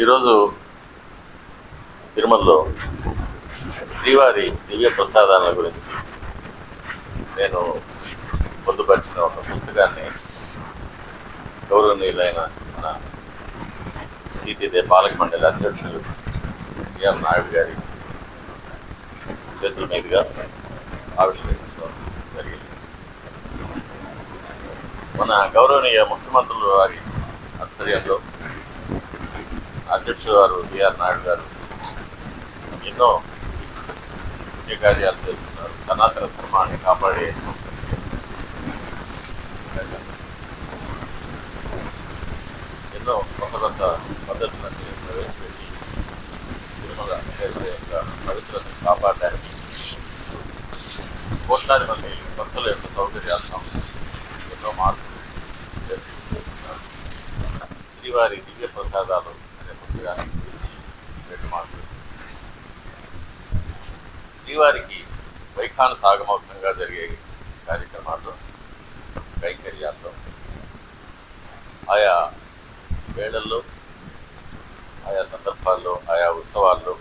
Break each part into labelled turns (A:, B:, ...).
A: ఈరోజు తిరుమలలో శ్రీవారి దివ్య ప్రసాదాల గురించి నేను పొందుపరిచిన ఒక పుస్తకాన్ని గౌరవనీయులైన మన తీతిదే పాలక మండలి అధ్యక్షులు బిఆర్ నాయుడు గారి చేతుల మీదుగా ఆవిష్కరించడం జరిగింది. మన గౌరవనీయ ముఖ్యమంత్రుల వారి ఆధ్వర్యంలో అధ్యక్షుడు గారు బిఆర్ నాయుడు గారు ఎన్నో ముఖ్య కార్యాలు చేస్తున్నారు. సనాతన ధర్మాన్ని కాపాడే ఎన్నో కొత్త కొత్త పద్ధతులను ప్రవేశపెట్టి తిరుమల యొక్క పవిత్రతను కాపాడడానికి కోట్లాది మంది భక్తుల యొక్క సౌకర్యార్థం ఎన్నో మార్పులు శ్రీవారి దివ్య ప్రసాదాలు రెండు మాటలు శ్రీవారికి వైఖాన సాగమౌఖంగా జరిగే కార్యక్రమాల్లో కైంకర్యాల్లో ఆయా వేళల్లో ఆయా సందర్భాల్లో ఆయా ఉత్సవాల్లో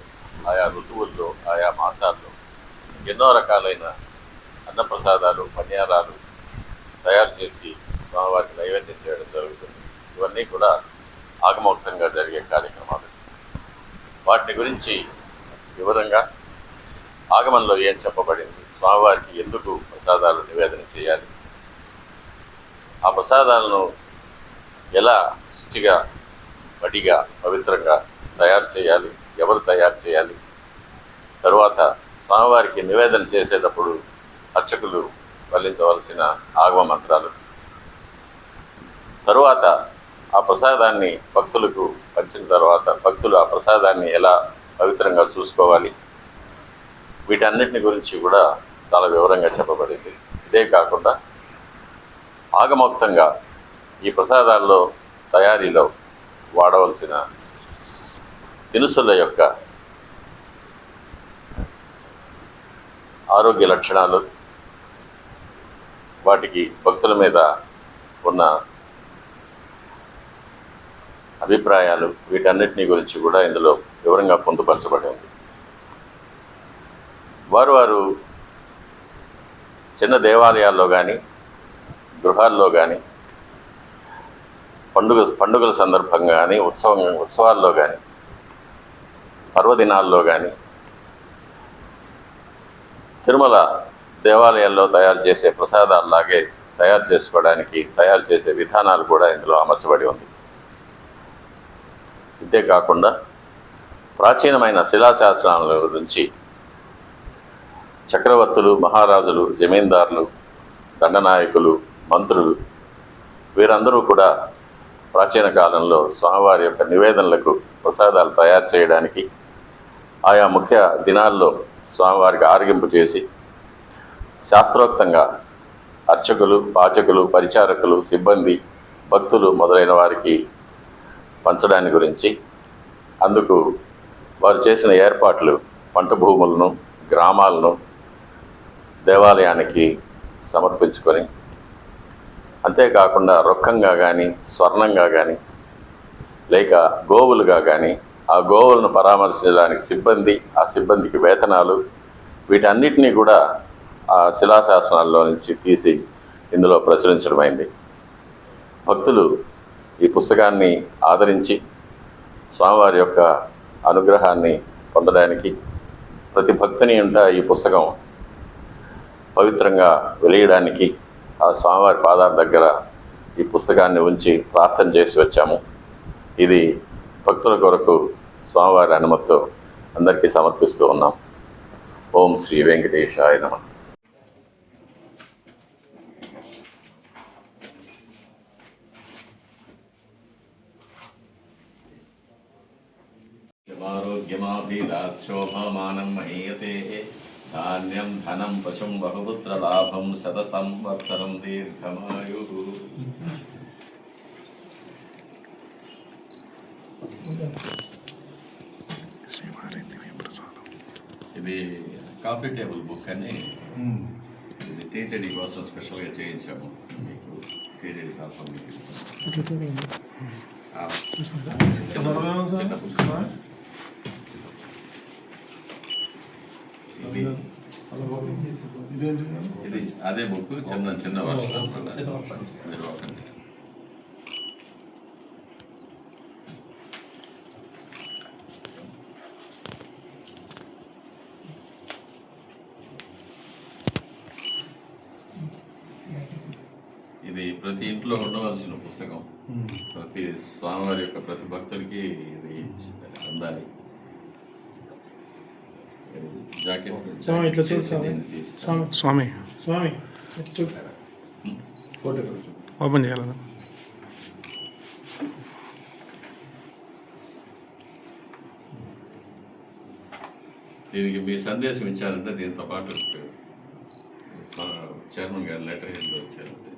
A: ఆయా ఋతువుల్లో ఆయా మాసాల్లో ఎన్నో రకాలైన అన్నప్రసాదాలు పన్యారాలు తయారు చేసి స్వామివారికి నైవేద్యం చేయడం జరుగుతుంది. ఇవన్నీ కూడా ఆగమోక్తంగా జరిగే కార్యక్రమాలు. వాటి గురించి వివరంగా ఆగమంలో ఏం చెప్పబడింది స్వామివారికి ఎందుకు ప్రసాదాలు నివేదన చేయాలి ఆ ప్రసాదాలను ఎలా శుచిగా వడిగా పవిత్రంగా తయారు చేయాలి ఎవరు తయారు చేయాలి తరువాత స్వామివారికి నివేదన చేసేటప్పుడు అర్చకులు వల్లించవలసిన ఆగమ మంత్రాలు. తరువాత ప్రసాదాన్ని భక్తులకు పంచిన తర్వాత భక్తులు ఆ ప్రసాదాన్ని ఎలా పవిత్రంగా చూసుకోవాలి? వీటన్నిటిని గురించి కూడా చాలా వివరంగా చెప్పబడింది. ఇదే కాకుండా ఆగమోక్తంగా ఈ ప్రసాదాల్లో తయారీలో వాడవలసిన దినుసుల యొక్క ఆరోగ్య లక్షణాలు వాటికి భక్తుల మీద ఉన్న అభిప్రాయాలు వీటన్నిటిని గురించి కూడా ఇందులో వివరంగా పొందుపరచబడి ఉంది. వారు వారు చిన్న దేవాలయాల్లో కానీ గృహాల్లో కానీ పండుగ పండుగల సందర్భంగా కానీ ఉత్సవం ఉత్సవాల్లో కానీ పర్వదినాల్లో కానీ తిరుమల దేవాలయాల్లో తయారు చేసే ప్రసాదాల్లాగే తయారు చేసుకోవడానికి తయారు చేసే విధానాలు కూడా ఇందులో అమర్చబడి ఉంది. ఇంతేకాకుండా ప్రాచీనమైన శిలాశాస్త్రాల గురించి చక్రవర్తులు మహారాజులు జమీందారులు దండనాయకులు మంత్రులు వీరందరూ కూడా ప్రాచీన కాలంలో స్వామివారి యొక్క నివేదనలకు ప్రసాదాలు తయారు చేయడానికి ఆయా ముఖ్య దినాల్లో స్వామివారికి ఆరగింపు చేసి శాస్త్రోక్తంగా అర్చకులు పాచకులు పరిచారకులు సిబ్బంది భక్తులు మొదలైన వారికి పంచడాని గురించి. అందుకు వారు చేసిన ఏర్పాట్లు పంట భూములను గ్రామాలను దేవాలయానికి సమర్పించుకొని అంతేకాకుండా రొక్కంగా కానీ స్వర్ణంగా కానీ లేక గోవులుగా కానీ ఆ గోవులను పరామర్శించడానికి సిబ్బంది ఆ సిబ్బందికి వేతనాలు వీటన్నిటినీ కూడా ఆ శిలాశాసనాల్లో నుంచి తీసి ఇందులో ప్రచురించడమైంది. భక్తులు ఈ పుస్తకాన్ని ఆదరించి స్వామివారి యొక్క అనుగ్రహాన్ని పొందడానికి ప్రతి భక్తుని ఉంట ఈ పుస్తకం పవిత్రంగా వెలియడానికి ఆ స్వామివారి పాదాల దగ్గర ఈ పుస్తకాన్ని ఉంచి ప్రార్థన చేసి వచ్చాము. ఇది భక్తుల కొరకు స్వామివారి అనుమతితో అందరికీ సమర్పిస్తూ ఉన్నాం. ఓం శ్రీ వెంకటేశాయ నమ. శోభమానం మహీయతే ధాన్యం ధనం పశుం బహుపుత్రలాభం శత సంవత్సరం దీర్ఘమాయు. ఇది కాఫీ టేబుల్ బుక్ అని. ఇది టీటీడీ కోసం స్పెషల్గా చేయించాము. మీకు టీటీడీ కాఫీ మీకు ఇస్తాం. ఆ,
B: మనమేమో
A: చిన్న పుస్తకం ఇది
B: ఇదేంటి
A: ఇది అదే బుక్ చిన్న చిన్న వర్షం మీరు ఒకటి. ఇది ప్రతి ఇంట్లో ఉండవలసిన పుస్తకం. ప్రతి స్వామివారి యొక్క ప్రతి భక్తుడికి ఇది అందాలి.
C: స్వామి ఇట్లా చూడు
A: చేసి
C: స్వామి. స్వామి.
D: స్వామి.
C: స్వామి చూడు.
B: ఫోటో
D: ఓపెన్ చేయాలి
A: దీనికి మీ సందేశం ఇచ్చారంటే దీంతో పాటు చైర్మన్ గారు లెటర్ ఏంటో ఇచ్చారంటే.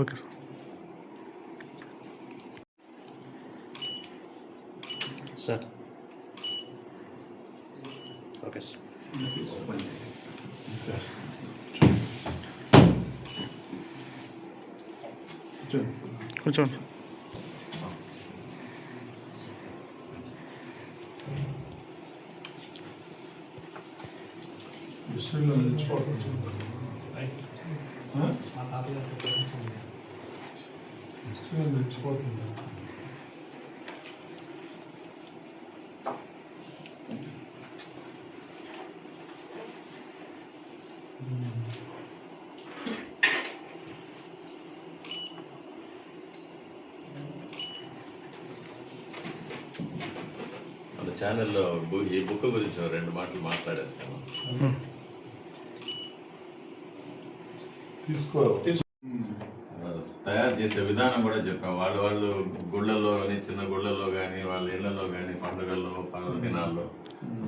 D: Okay sir.
E: సార్
B: 하겠습니다.
A: 그렇죠. 술은 처음 좀. 응? 아, 밥이라서 괜찮습니다. 술은 ఛానల్లో ఈ బుక్ గురించి రెండు మాటలు మాట్లాడేస్తాను.
B: తీసుకో.
A: చేసే విధానం కూడా చెప్పాం. వాళ్ళు వాళ్ళు గుళ్ళల్లో కానీ చిన్న గుళ్ళల్లో కానీ వాళ్ళ ఇళ్ళలో కానీ పండుగల్లో పర్వదినాల్లో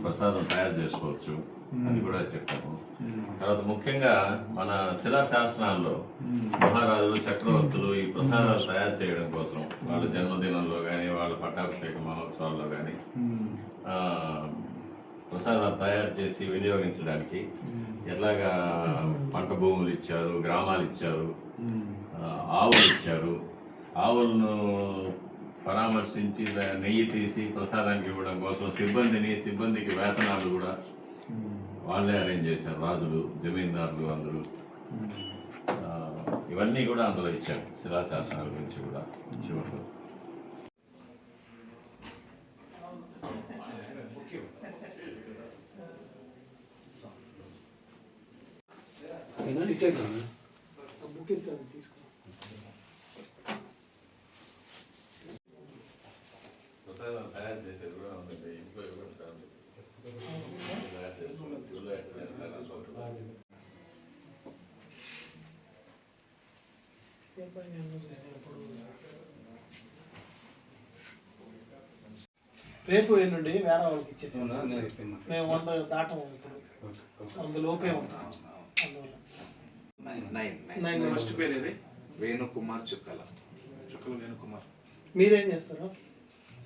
A: ప్రసాదం తయారు చేసుకోవచ్చు. అది కూడా చెప్పాము. తర్వాత ముఖ్యంగా మన శిలా శాసనాల్లో మహారాజులు చక్రవర్తులు ఈ ప్రసాదాలు తయారు చేయడం కోసం వాళ్ళ జన్మదినంలో కానీ వాళ్ళ పట్టాభిషేక మహోత్సవాల్లో కానీ ప్రసాదాలు తయారు చేసి వినియోగించడానికి ఎట్లాగా పంట భూములు ఇచ్చారు గ్రామాలు ఇచ్చారు ఆవులు ఇచ్చారు ఆవులను పరామర్శించి నెయ్యి తీసి ప్రసాదానికి ఇవ్వడం కోసం సిబ్బందిని సిబ్బందికి వేతనాలు కూడా వాళ్ళే అరేంజ్ చేశారు. రాజులు జమీందారులు అందరూ. ఆ, ఇవన్నీ కూడా అందులో ఇచ్చారు. శిలాశాసనాల గురించి కూడా చివరిలో
C: బుక్ ఇస్తాను తీసుకో.
A: ప్రసాదం తయారు చేసేది కూడా ఉందండి ఇంట్లో ఇవ్వడం కాదు తయారు ఎట్లా చేస్తారో అసలు.
C: రేపు ఎల్లుండి వేరే వాళ్ళకి ఇచ్చేసి. మేము వంద దాటం వంద లోపే ఉంటాం
F: వేణుకుమార్ చుక్కల.
C: చుక్కల వేణుకుమార్. మీరేం చేస్తారు?